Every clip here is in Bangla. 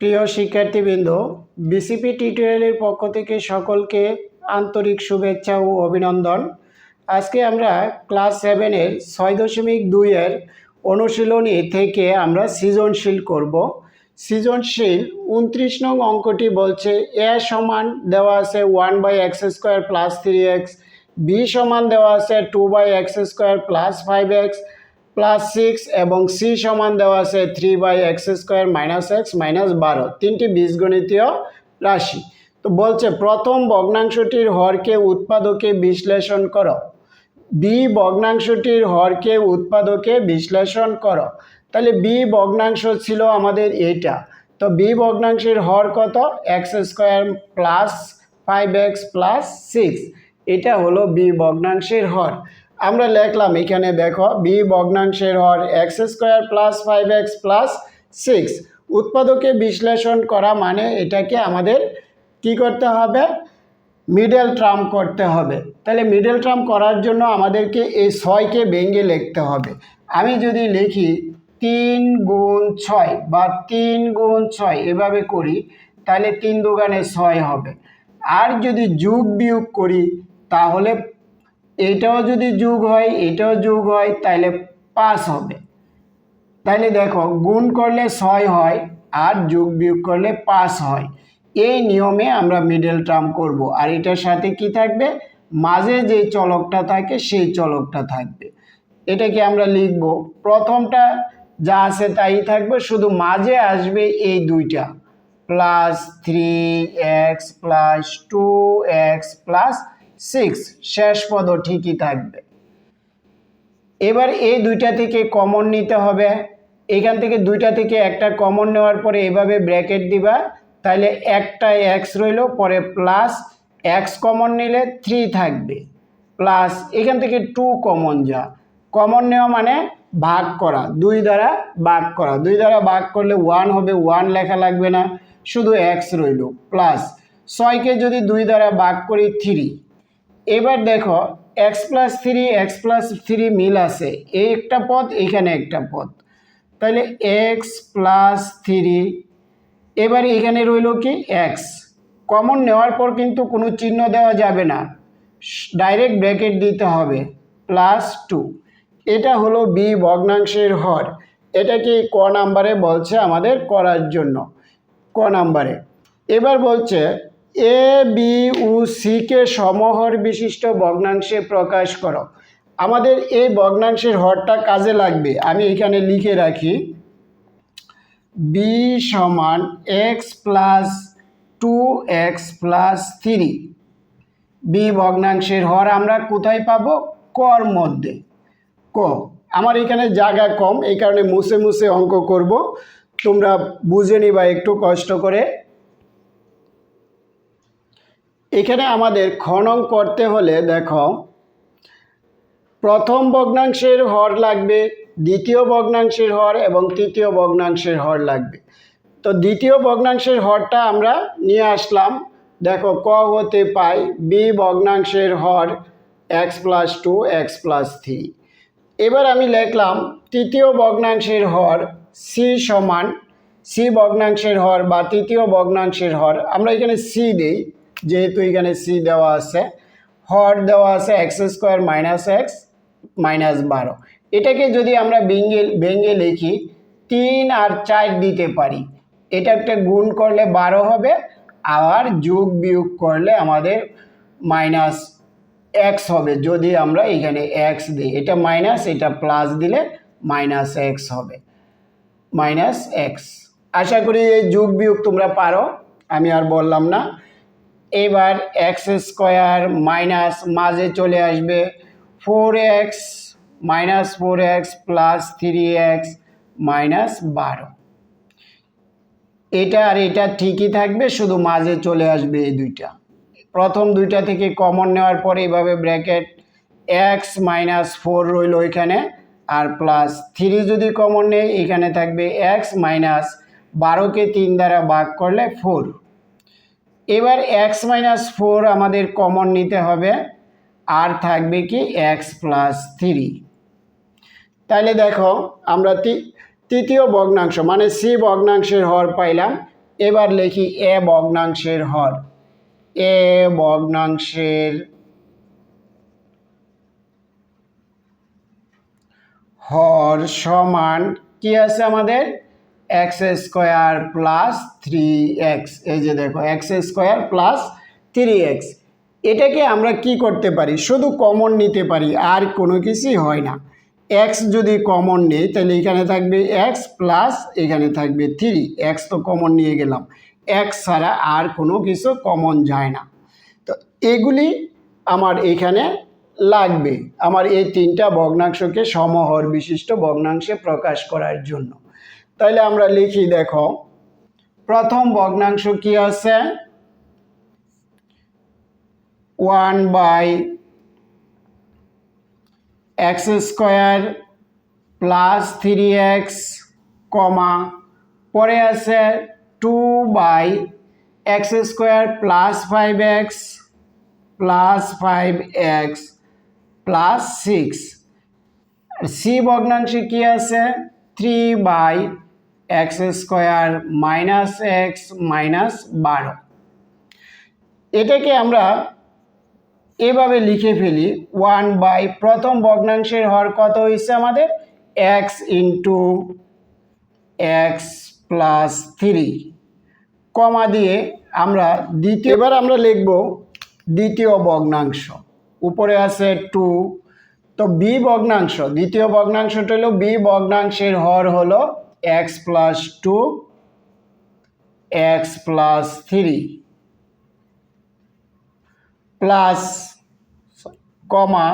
প্রিয় শিক্ষার্থীবৃন্দ বিসিপি টিউটোরিয়ালের পক্ষ থেকে সকলকে আন্তরিক শুভেচ্ছা ও অভিনন্দন। আজকে আমরা ক্লাস সেভেনের ছয় দশমিক দুইয়ের অনুশীলনী থেকে আমরা সৃজনশীল করব। সৃজনশীল উনত্রিশ নং অঙ্কটি বলছে, এ সমান দেওয়া আছে one by x square plus three x B সমান দেওয়া আছে two by x square plus five x plus six এবং সি সমান দেওয়া আছে three by x square minus x minus বারো। তিনটি বীজগণিতীয় রাশি। তো বলছে, প্রথম ভগ্নাংশটির হরকে উৎপাদকে বিশ্লেষণ করো। বি ভগ্নাংশটির হরকে উৎপাদকে বিশ্লেষণ করো। তাহলে বি ভগ্নাংশ ছিল আমাদের এইটা। তো বি ভগ্নাংশের হর কত? X square plus five x plus six এটা হলো বি ভগ্নাংশের হর। আমরা লেখলাম এখানে দেখো বি ভগ্নাংশের হর x square plus five x plus six উৎপাদকে বিশ্লেষণ করা মানে এটাকে আমাদের কি করতে হবে? মিডল ট্রাম করতে হবে। তাহলে মিডল ট্রাম করার জন্য আমাদেরকে এই ছয়কে ভেঙে লিখতে হবে। আমি যদি লিখি তিন গুণ ছয় বা তিন গুণ ছয় এভাবে করি, তাহলে তিন দোকানে ছয় হবে। আর যদি যোগ বিয়োগ করি, তাহলে এটাও যদি যোগ হয়, এটাও যোগ হয় তাহলে পাঁচ হবে। তাহলে দেখো, গুণ করলে ছয় হয় আর যোগ বিয়োগ করলে পাঁচ হয়। এই নিয়মে আমরা মিডল টার্ম করব। আর এটার সাথে কি থাকবে? মাঝে যে চলকটা থাকে, সেই চলকটা থাকবে। এটাকে আমরা লিখব। প্রথমটা যা আছে তাই থাকবে, শুধু মাঝে আসবে এই দুইটা। Plus three x plus two x plus six, শেষ পদও ঠিকই থাকবে। এবার এই দুইটা থেকে কমন নিতে হবে। এখান থেকে দুইটা থেকে একটা কমন নেওয়ার পরে এভাবে ব্র্যাকেট দিবা। তাহলে একটা এক্স রইল, পরে প্লাস এক্স কমন নিলে থ্রি থাকবে। প্লাস এখান থেকে টু কমন যা। কমন নেওয়া মানে ভাগ করা, দুই দ্বারা ভাগ করা। দুই দ্বারা ভাগ করলে ওয়ান হবে ওয়ান লেখা লাগবে না। শুধু এক্স রইল প্লাস ছয়কে যদি দুই দ্বারা ভাগ করি থ্রি এবার দেখো x plus three x plus three মিল আছে। এই একটা পদ এখানে একটা পদ। তাহলে এক্স প্লাস থ্রি এবার এখানে রইল কি? এক্স কমন নেওয়ার পর কিন্তু কোনো চিহ্ন দেওয়া যাবে না। ডাইরেক্ট ব্র্যাকেট দিতে হবে প্লাস টু এটা হলো বি ভগ্নাংশের হর। এটাকে ক নাম্বারে বলছে আমাদের করার জন্য? ক নাম্বারে এবার বলছে এ বি ও সিকে সমহর বিশিষ্ট ভগ্নাংশে প্রকাশ করো। আমাদের এই ভগ্নাংশের হরটা কাজে লাগবে। আমি এখানে লিখে রাখি। বি সমান x plus two x plus three B ভগ্নাংশের হর আমরা কোথায় পাবো? কর মধ্যে। ক। আমার এখানে জায়গা কম, এই কারণে মুছে মুছে অঙ্ক করব। তোমরা বুঝে নিবা, একটু কষ্ট করে। এখানে আমাদের খনন করতে হলে দেখো, প্রথম ভগ্নাংশের হর লাগবে, দ্বিতীয় ভগ্নাংশের হর এবং তৃতীয় ভগ্নাংশের হর লাগবে। তো দ্বিতীয় ভগ্নাংশের হরটা আমরা নিয়ে আসলাম। দেখো, ক হতে পাই বি ভগ্নাংশের হর x plus two x plus three এবার আমি লিখলাম, তৃতীয় ভগ্নাংশের হর সি সমান সি ভগ্নাংশের হর বা তৃতীয় ভগ্নাংশের হর আমরা এখানে সি দিই যেহেতু এখানে সি দেওয়া আছে, হর দেওয়া আছে x square minus x minus বারো। এটাকে যদি আমরা ভেঙে ভেঙে লিখি, তিন আর চার দিতে পারি। এটা একটা গুণ করলে বারো হবে, আবার যোগ বিয়োগ করলে আমাদের মাইনাস এক্স হবে, যদি আমরা এখানে এক্স দিই। এটা মাইনাস এটা প্লাস দিলে মাইনাস এক্স হবে। মাইনাস এক্স আশা করি এই যোগ বিয়োগ তোমরা পারো, আমি আর বললাম না। এবার এক্স স্কোয়ার মাইনাস মাঝে চলে আসবে four x minus four x plus three x minus বারো এটা আর এটা ঠিকই থাকবে, শুধু মাঝে চলে আসবে এই দুইটা। প্রথম দুইটা থেকে কমন নেওয়ার পরে এইভাবে ব্র্যাকেট এক্স মাইনাস ফোর রইল এখানে, আর প্লাস থ্রি যদি কমন নেই, এখানে থাকবে এক্স মাইনাস বারোকে তিন দ্বারা ভাগ করলে ফোর এবার এক্স মাইনাস ফোর আমাদের কমন নিতে হবে, আর থাকবে কি এক্স প্লাস থ্রি তাহলে দেখো, আমরা তৃতীয় ভগ্নাংশ মানে সি ভগ্নাংশের হর পাইলাম, এবার লিখি এ ভগ্নাংশের হর। এ ভগ্নাংশের হর সমান কি আছে আমাদের? X square plus three x. এই যে দেখো, x square plus three x. এটাকে আমরা কি করতে পারি? শুধু কমন নিতে পারি, আর কোনো কিছুই হয় না। এক্স যদি কমন নেই, তাহলে এখানে থাকবে এক্স প্লাস এখানে থাকবে থ্রি। এক্স তো কমন নিয়ে গেলাম। এক্স ছাড়া আর কোনো কিছু কমন যায় না। তো এগুলি আমার এখানে লাগবে, আমার এই তিনটা ভগ্নাংশকে সমহর বিশিষ্ট ভগ্নাংশে প্রকাশ করার জন্য। তাহলে আমরা লিখি, দেখো, প্রথম ভগ্নাংশ কি আছে? One by x square plus three x comma. পরে আছে two by x square plus five x plus five x plus six. C ভগ্নাংশে কি আছে? Three by x square minus x minus বারো। এটাকে আমরা এভাবে লিখে ফেলি ওয়ান বাই প্রথম ভগ্নাংশের হর কত হয়েছে আমাদের? X into x plus three comma দিয়ে আমরা দ্বিতীয় এবার আমরা লিখব দ্বিতীয় ভগ্নাংশ। উপরে আছে টু তো বি ভগ্নাংশ, দ্বিতীয় ভগ্নাংশটা হলো বি ভগ্নাংশের হর হলো x plus two x plus three plus comma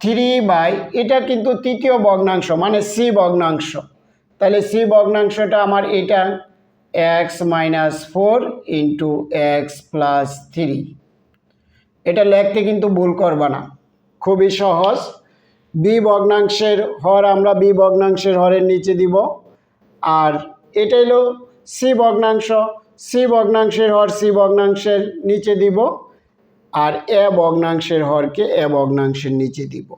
three by এটা কিন্তু তৃতীয় ভগ্নাংশ মানে সি ভগ্নাংশ। তাহলে সি ভগ্নাংশটা আমার এটা x minus four into x plus three এটা লিখতে কিন্তু ভুল করবা না। খুবই সহজ। বি ভগ্নাংশের হর আমরা বি ভগ্নাংশের হরের নিচে দিব। আর এটা হলো সি ভগ্নাংশ। সি ভগ্নাংশের হর সি ভগ্নাংশের নিচে দিব। আর এ ভগ্নাংশের হরকে এ ভগ্নাংশের নিচে দিব।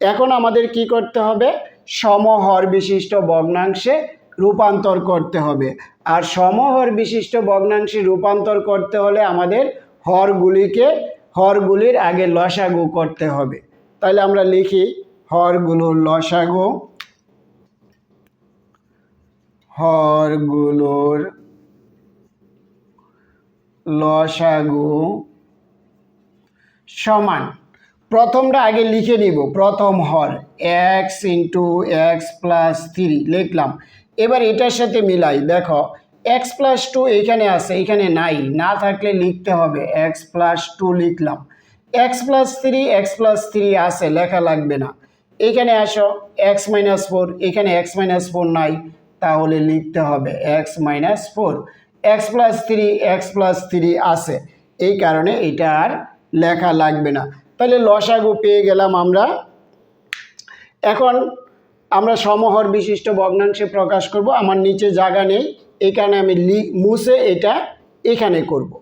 এখন আমাদের কি করতে হবে? সমহর বিশিষ্ট ভগ্নাংশে রূপান্তর করতে হবে। আর সমহর বিশিষ্ট ভগ্নাংশে রূপান্তর করতে হলে আমাদের হরগুলিকে, হরগুলির আগে লসাগু করতে হবে। তাহলে আমরা লিখি হরগুলোর লসাগু হরগুলোর লসাগু সমান। প্রথমটা আগে লিখে নিব, প্রথম হর x into x plus three লিখলাম। এবার এটার সাথে মিলাই, দেখো এক্স প্লাস টু এইখানে আছে, এখানে নাই, না থাকলে লিখতে হবে এক্স প্লাস টু লিখলাম। X plus three x plus three আছে, লেখা লাগবে না। এখানে আসো এক্স মাইনাস ফোর এখানে এক্স মাইনাস ফোর নাই, তাহলে লিখতে হবে x minus four x plus three x plus three আছে, এই কারণে এটা আর লেখা লাগবে না। তাহলে লসাগু পেয়ে গেলাম আমরা। এখন আমরা সমহর বিশিষ্ট ভগ্নাংশে প্রকাশ করব, আমার নিচে জায়গা নেই এই কারণে আমি মুছে এটা এখানে করব।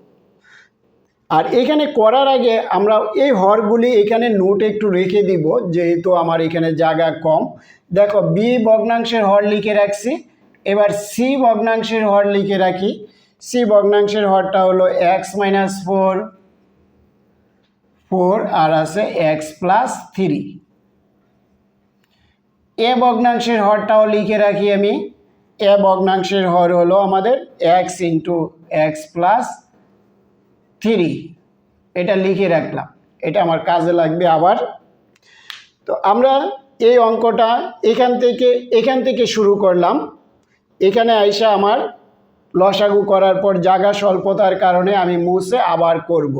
আর এখানে করার আগে আমরা এই হরগুলি এখানে নোট একটু রেখে দিব, যেহেতু আমার এখানে জায়গা কম। দেখো বি ভগ্নাংশের হর লিখে রাখছি, এবার সি ভগ্নাংশের হর লিখে রাখি। সি ভগ্নাংশের হরটা হলো এক্স মাইনাস ফোর ফোর আর আছে এক্স প্লাস থ্রি এ ভগ্নাংশের হরটাও লিখে রাখি আমি। এ ভগ্নাংশের হর হলো আমাদের x into x plus three. এটা লিখে রাখলাম। এটা আমার কাজে লাগবে আবার। তো আমরা এই অঙ্কটা এখান থেকে এখান থেকে শুরু করলাম। এখানে আইসা আমার লসাগু করার পর জাগা স্বল্পতার কারণে আমি মুছে আবার করব।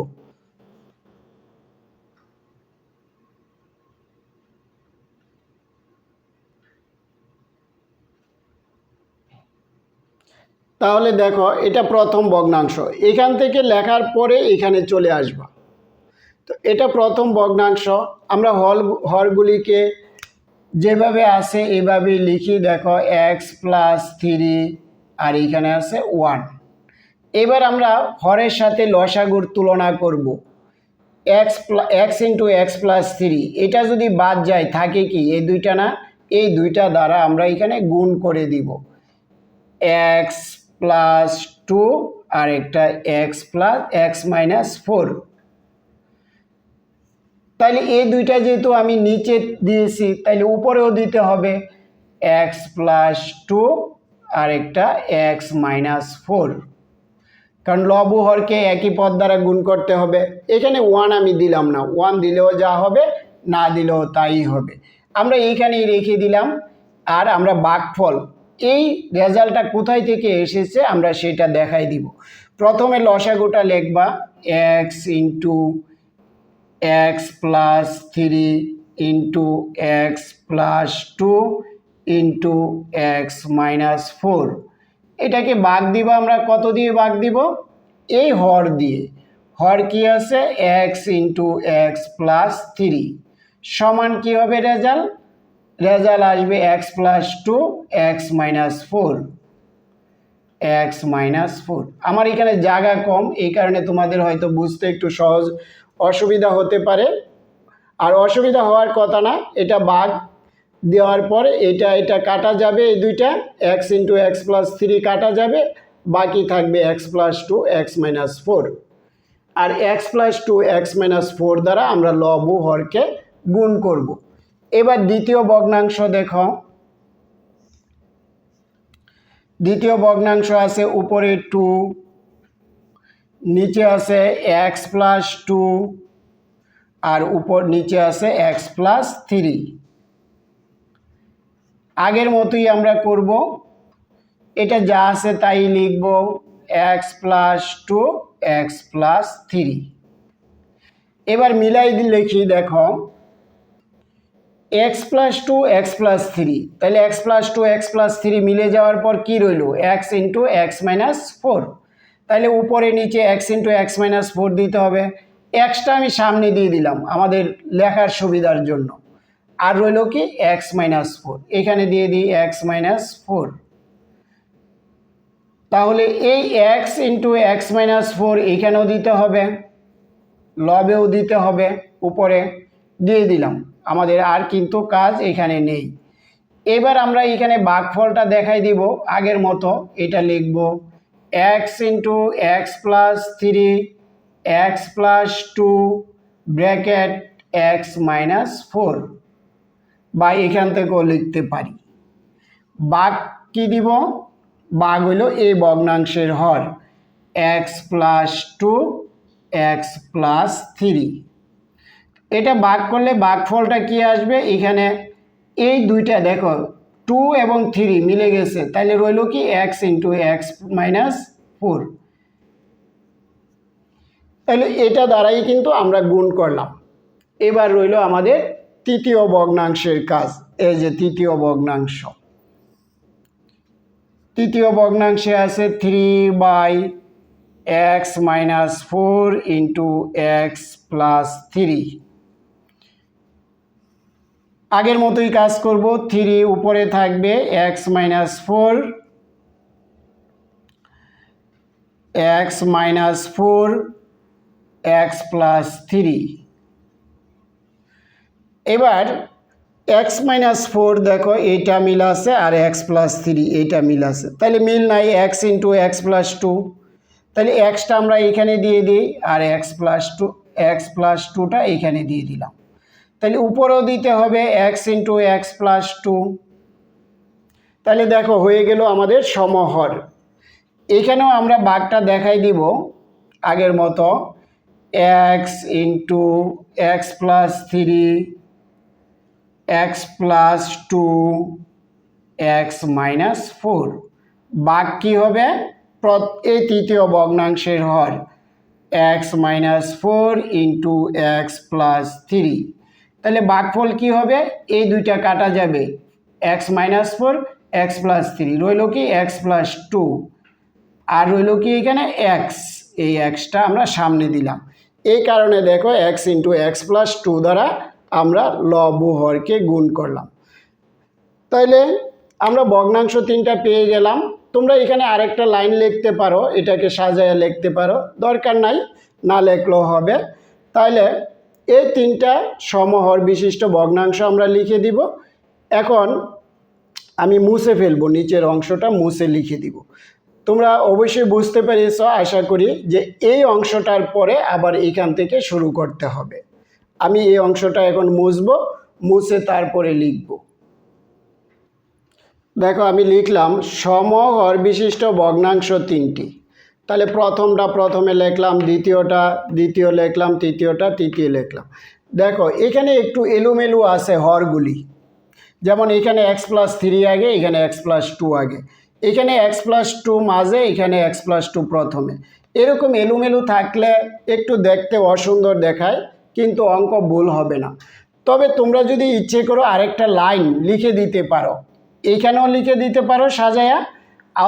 তাহলে দেখো, এটা প্রথম ভগ্নাংশ। এখান থেকে লেখার পরে এখানে চলে আসবা। তো এটা প্রথম ভগ্নাংশ। আমরা হল, হরগুলিকে যেভাবে আছে এভাবে লিখি। দেখো এক্স প্লাস থ্রি আর এখানে আছে ওয়ান এবার আমরা হরের সাথে লসাগুর তুলনা করব। X plus x into x plus three এটা যদি বাদ যায়, থাকে কি? এই দুইটা না? এই দুইটা দ্বারা আমরা এখানে গুণ করে দিব। এক্স প্লাস টু আর একটা x plus x minus four তাহলে এই দুইটা যেহেতু আমি নিচে দিয়েছি তাহলে উপরেও দিতে হবে এক্স প্লাস টু আর একটা এক্স মাইনাস ফোর কারণ লব হরকে একই পদ দ্বারা গুণ করতে হবে। এখানে ওয়ান আমি দিলাম না ওয়ান দিলেও যা হবে, না দিলেও তাই হবে। আমরা এইখানেই রেখে দিলাম, আর আমরা বাঘফল এই রেজাল্টটা কোথায় থেকে এসেছে আমরা সেটা দেখাই দিব। প্রথমে লসাগুটা লিখবা x into x plus three into x plus two into x minus four এটাকে বাঘ দিব আমরা, কত দিয়ে বাঘ দিব? এই হর দিয়ে। হর কি আছে? X into x plus three সমান কি হবে রেজাল্ট? রেজাল্ট আসবে x plus two x minus four x minus four আমার এখানে জায়গা কম, এই কারণে তোমাদের হয়তো বুঝতে একটু সহজ অসুবিধা হতে পারে। আর অসুবিধা হওয়ার কথা না, এটা বাঘ দেওয়ার পরে এটা এটা কাটা যাবে এই দুইটা x into x plus three কাটা যাবে, বাকি থাকবে x plus two x minus four আর x plus two x minus four দ্বারা আমরা লব হরকে গুণ করব। এবার দ্বিতীয় ভগ্নাংশ দেখো। দ্বিতীয় ভগ্নাংশ আছে উপরে টু নিচে আছে এক্স প্লাস টু আর উপর, নিচে আছে এক্স প্লাস থ্রি আগের মতোই আমরা করব। এটা যা আছে তাই লিখব x plus two x plus three এবার মিলাই লিখি, দেখো। X plus two x plus three তাহলে x plus two x plus three মিলে যাওয়ার পর কী রইল? X into x minus four তাহলে উপরে নিচে x into x minus four দিতে হবে। এক্সটা আমি সামনে দিয়ে দিলাম আমাদের লেখার সুবিধার জন্য। আর রইল কি? এক্স মাইনাস ফোর এখানে দিয়ে দিই এক্স মাইনাস ফোর তাহলে এই x into x minus four এখানেও দিতে হবে, লবেও দিতে হবে, উপরে দিয়ে দিলাম। আমাদের আর কিন্তু কাজ এখানে নেই। এবার আমরা এখানে বাঘফলটা দেখাই দিব আগের মতো। এটা লিখব x into x plus three x plus two bracket x minus four বা এখান থেকেও লিখতে পারি। বাঘ কী দিব? বাঘ হলো এই ভগ্নাংশের হর x plus two x plus three এটা বাঘ করলে বাঘফলটা কি আসবে? এখানে এই দুইটা দেখো টু এবং থ্রি মিলে গেছে। তাহলে রইল কি x into x minus four তাহলে এটা দ্বারাই কিন্তু আমরা গুণ করলাম। এবার রইল আমাদের তৃতীয় ভগ্নাংশের কাজ, এই যে তৃতীয় ভগ্নাংশ। তৃতীয় ভগ্নাংশে আছে three by x minus four into x plus three আগের মতোই কাজ করব। থ্রি উপরে থাকবে x minus four x minus four x plus three এবার এক্স মাইনাস ফোর দেখো, এইটা মিল আছে আর এক্স প্লাস থ্রি এইটা মিল আছে। তাহলে মিল নাই x into x plus two তাহলে এক্সটা আমরা এখানে দিয়ে দিই আর x plus two x plus টুটা এইখানে দিয়ে দিলাম। তাহলে উপরেও দিতে হবে x into x plus two তাহলে দেখো, হয়ে গেল আমাদের সমহর। এখানেও আমরা বাঘটা দেখাই দিব আগের মতো। X into x plus three x plus two x minus four বাঘ কী হবে? এই তৃতীয় ভগ্নাংশের হর। X minus four into x plus three তাহলে বাঘফল কী হবে? এই দুইটা কাটা যাবে। X minus four x plus three রইল কি এক্স প্লাস টু আর রইল কি এখানে এক্স এই এক্সটা আমরা সামনে দিলাম। এই কারণে দেখো x into x plus two দ্বারা আমরা লব হরকে গুণ করলাম। তাইলে আমরা ভগ্নাংশ তিনটা পেয়ে গেলাম। তোমরা এখানে আরেকটা লাইন লিখতে পারো, এটাকে সাজায় লিখতে পারো। দরকার নাই, না লেখলেও হবে। তাহলে এই তিনটা সমহর বিশিষ্ট ভগ্নাংশ আমরা লিখে দিব। এখন আমি মুছে ফেলব, নিচের অংশটা মুছে লিখে দিব। তোমরা অবশ্যই বুঝতে পেরেছ, আশা করি, যে এই অংশটার পরে আবার এখান থেকে শুরু করতে হবে। আমি এই অংশটা এখন মুছবো, মুছে তারপরে লিখব। দেখো, আমি লিখলাম, সমহর বিশিষ্ট ভগ্নাংশ তিনটি। তাহলে প্রথমটা প্রথমে লিখলাম, দ্বিতীয়টা, দ্বিতীয় লিখলাম, তৃতীয়টা, তৃতীয় লিখলাম। দেখো, এখানে একটু এলোমেলো আছে হরগুলি। যেমন এখানে এক্স প্লাস থ্রি আগে, এখানে এক্স প্লাস টু আগে। এখানে এক্স প্লাস টু মাঝে, এখানে এক্স প্লাস টু প্রথমে। এরকম এলোমেলো থাকলে একটু দেখতে অসুন্দর দেখায়, কিন্তু অঙ্ক ভুল হবে না। তবে তোমরা যদি ইচ্ছে করো আরেকটা লাইন লিখে দিতে পারো। এখানেও লিখে দিতে পারো সাজায়া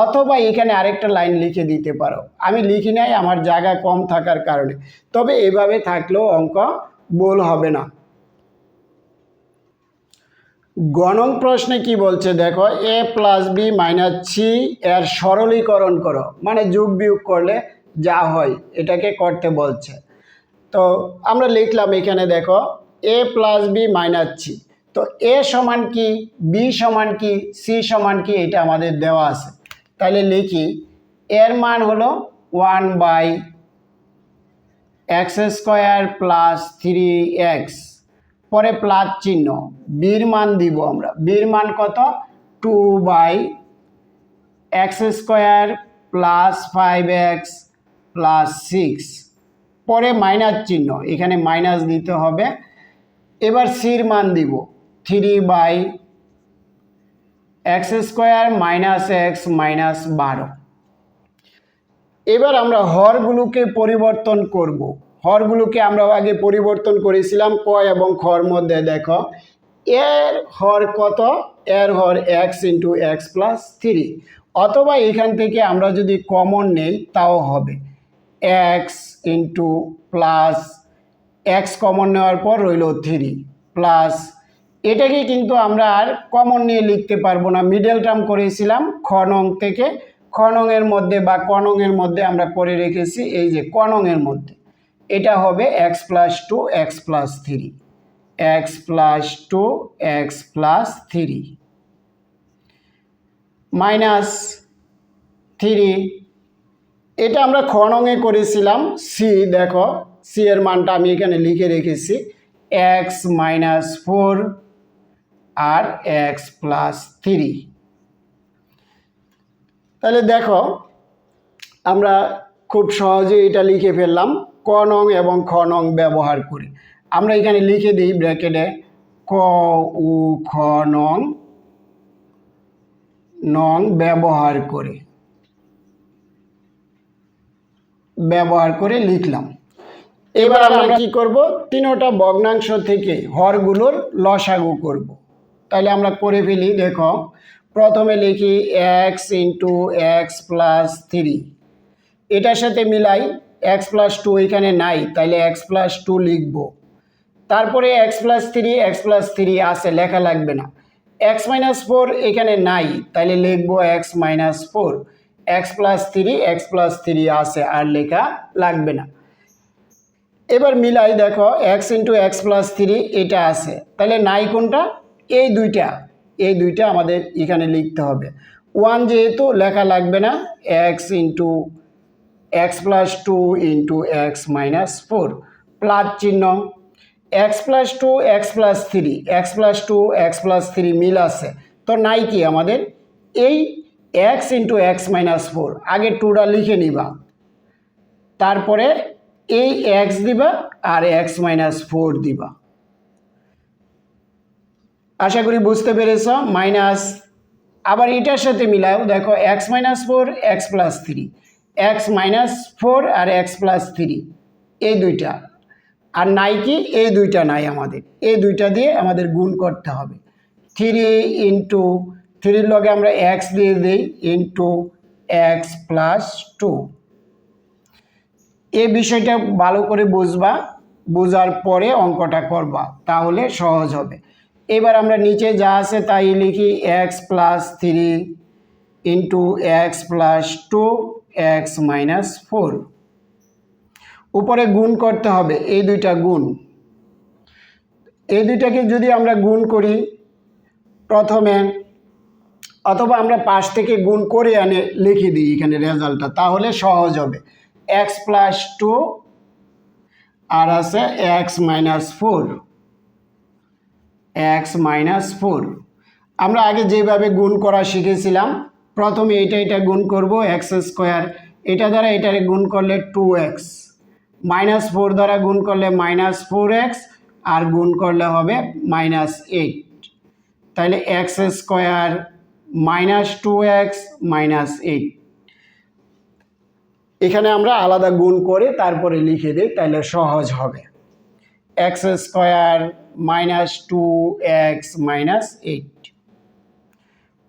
অথবা এখানে আরেকটা লাইন লিখে দিতে পারো। আমি লিখি নাই, আমার জায়গা কম থাকার কারণে। তবে এভাবে থাকলেও অঙ্ক ভুল হবে না। গণন প্রশ্নে কি বলছে? দেখো, A plus B minus C এর সরলীকরণ করো। মানে যোগ বিয়োগ করলে যা হয়, এটাকে করতে বলছে। তো আমরা লিখলাম এখানে, দেখো, A plus B minus C. তো এ সমান কি, বি সমান কি, সি সমান কি, এটা আমাদের দেওয়া আছে। তাহলে লিখি, এর মান হলো one by x square plus three x পরে প্লাস চিহ্ন বীর মান দিব আমরা বীর মান কত? Two by x square plus five x plus six পরে মাইনাস চিহ্ন, এখানে মাইনাস দিতে হবে, এবার সির মান দিব three by x square minus x minus বারো। এবার আমরা হরগুলোকে পরিবর্তন করব। হরগুলোকে আমরা আগে পরিবর্তন করেছিলাম ক এবং খর মধ্যে, দেখো। এর হর কত? এর হর x into x plus three অথবা এখান থেকে আমরা যদি কমন নেই, তাও হবে। X into plus x common নেওয়ার পর রইল থ্রি প্লাস এটাকে কিন্তু আমরা আর কমন নিয়ে লিখতে পারব না। মিডল টার্ম করেছিলাম, খ নং থেকে। খ নংয়ের মধ্যে বা ক নংয়ের মধ্যে আমরা করে রেখেছি, এই যে ক নংয়ের মধ্যে। এটা হবে x plus two x plus three x plus two x plus three minus three এটা আমরা খ নংয়ে করেছিলাম সি দেখো সি এর মানটা আমি এখানে লিখে রেখেছি। এক্স মাইনাস ফোর আর এক্স প্লাস থ্রি তাহলে দেখো, আমরা খুব সহজে এটা লিখে ফেললাম, ক নং এবং খ নং ব্যবহার করে। আমরা এখানে লিখে দিই ব্র্যাকেটে, ক, উ, খ নং নং ব্যবহার করে। ব্যবহার করে লিখলাম। এবার আমরা কি করব? তিনোটা ভগ্নাংশ থেকে হরগুলোর লসাগু করব। তাহলে আমরা করে ফেলি, দেখো। প্রথমে লিখি x into x plus three এটার সাথে মিলাই এক্স প্লাস টু এখানে নাই, তাহলে এক্স প্লাস টু লিখব। তারপরে x plus three x plus three আছে, লেখা লাগবে না। এক্স মাইনাস ফোর এখানে নাই, তাহলে লিখব x minus four x plus three x plus three আছে, আর লেখা লাগবে না। এবার মিলাই দেখো x into x plus three এটা আছে। তাহলে নাই কোনটা? এই দুইটা এই দুইটা আমাদের এখানে লিখতে হবে। ওয়ান যেহেতু লেখা লাগবে না x into x plus two into x minus four plus চিহ্ন। X plus two x plus three x plus two x plus three মিল আছে। তো নাই কি আমাদের? এই x into x minus four আগে টুটা লিখে নিবা। তারপরে এই এক্স দিবা আর এক্স মাইনাস ফোর দিবা। আশা করি বুঝতে পেরেছ মাইনাস আবার এটার সাথে মিলাও, দেখো x minus four x plus three x minus four আর এক্স প্লাস থ্রি এই দুইটা। আর নাই কি? এই দুইটা নাই আমাদের। এই দুইটা দিয়ে আমাদের গুণ করতে হবে। থ্রি ইন্টু থ্রির লগে আমরা এক্স দিয়ে দিই ইন্টু এক্স প্লাস টু এই বিষয়টা ভালো করে বুঝবা, বোঝার পরে অঙ্কটা করবা, তাহলে সহজ হবে। এবার আমরা নিচে যা আছে তাই লিখি x plus three into x plus two x minus four উপরে গুণ করতে হবে, এই দুইটা গুণ। এই দুইটাকে যদি আমরা গুণ করি প্রথমে, অথবা আমরা পাশ থেকে গুণ করে আনে লিখে দিই এখানে রেজাল্টটা, তাহলে সহজ হবে। এক্স প্লাস টু আর আছে x minus four x minus four. আমরা আগে যেভাবে গুণ করা শিখেছিলাম, প্রথমে এটা এটা গুণ করব, এক্স স্কোয়ার। এটা দ্বারা এটারে গুণ করলে টু এক্স। মাইনাস ফোর দ্বারা গুণ করলে মাইনাস ফোর এক্স, আর গুণ করলে হবে মাইনাস এইট। তাহলে x square minus two x minus eight. এখানে আমরা আলাদা গুণ করে তারপরে লিখে দিই তাহলে সহজ হবে। X square minus two x minus eight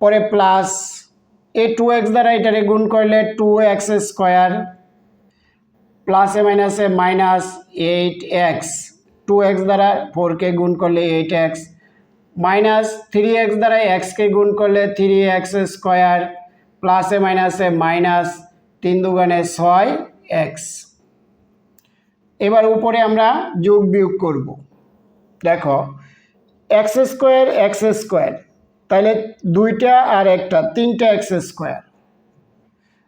পরে প্লাস এই টু এক্স দ্বারা এটারে গুণ করলে টু এক্স স্কোয়ার প্লাসে মাইনাসে minus eight x two x দ্বারা ফোরকে গুণ করলে eight x minus three x দ্বারা এক্সকে গুণ করলে থ্রি এক্স স্কোয়ার প্লাসে মাইনাসে মাইনাস তিন দুগানে ছয় এক্স এবার উপরে আমরা যোগ বিয়োগ করব। দেখো, এক্স স্কোয়ার এক্স স্কোয়ার। তাহলে দুইটা আর একটা, তিনটা এক্স স্কোয়ার।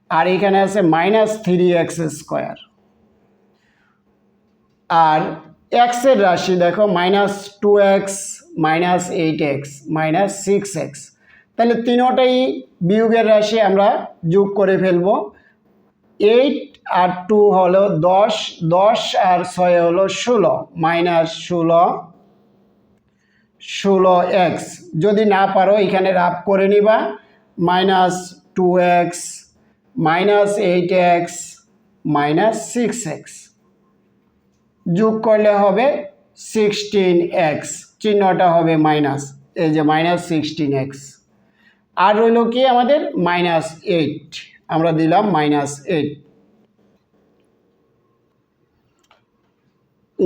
আর এখানে আছে মাইনাস থ্রি এক্স স্কোয়ার। আর এক্সের রাশি দেখো, minus two x, minus eight x, minus six x. তাহলে তিনোটাই বিয়োগের রাশি আমরা যোগ করে ফেলব। এইট আর টু হলো দশ দশ আর ছয় হলো ষোলো মাইনাস ষোলো ষোলো এক্স যদি না পারো, এখানে রাফ করে নিবা minus two x minus eight x minus six x যোগ করলে হবে সিক্সটিন এক্স চিহ্নটা হবে মাইনাস এই যে মাইনাস সিক্সটিন এক্স আর রইল কি আমাদের? মাইনাস এইট আমরা দিলাম মাইনাস এইট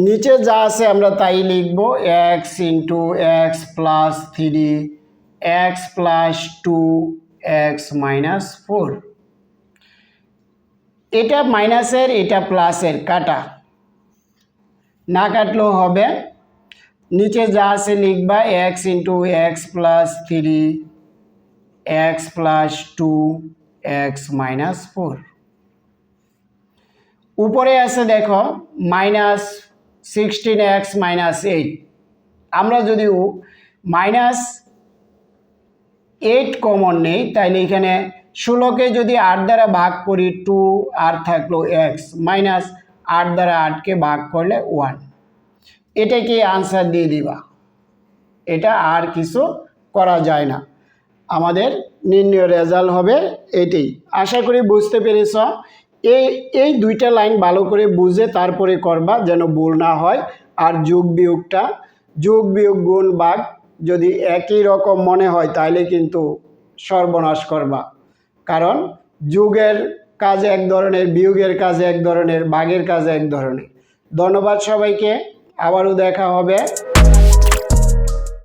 নিচে যা আছে আমরা তাই লিখব x into x plus three x plus two x minus four এটা মাইনাসের এটা প্লাসের কাটা। না কাটলেও হবে। নিচে যা আছে লিখবা x into x plus three x plus two x minus four উপরে আছে দেখো minus sixteen x minus eight আমরা যদি মাইনাস এইট কমন নেই তাহলে এখানে ষোলোকে যদি আট দ্বারা ভাগ করি টু আর থাকল এক্স মাইনাস আট দ্বারা আটকে ভাগ করলে ওয়ান এটাকে আনসার দিয়ে দিবা। এটা আর কিছু করা যায় না। আমাদের নির্ণয় রেজাল্ট হবে এটাই। আশা করি বুঝতে পেরেছ। এই এই দুইটা লাইন ভালো করে বুঝে তারপরে করবা যেন ভুল না হয়। আর যোগ বিয়োগটা, যোগ বিয়োগ গুণ বাঘ যদি একই রকম মনে হয় তাহলে কিন্তু সর্বনাশ করবা। কারণ যুগের কাজ এক ধরনের, বিয়োগের কাজ এক ধরনের বাঘের কাজ এক ধরনের। ধন্যবাদ সবাইকে, আবারও দেখা হবে।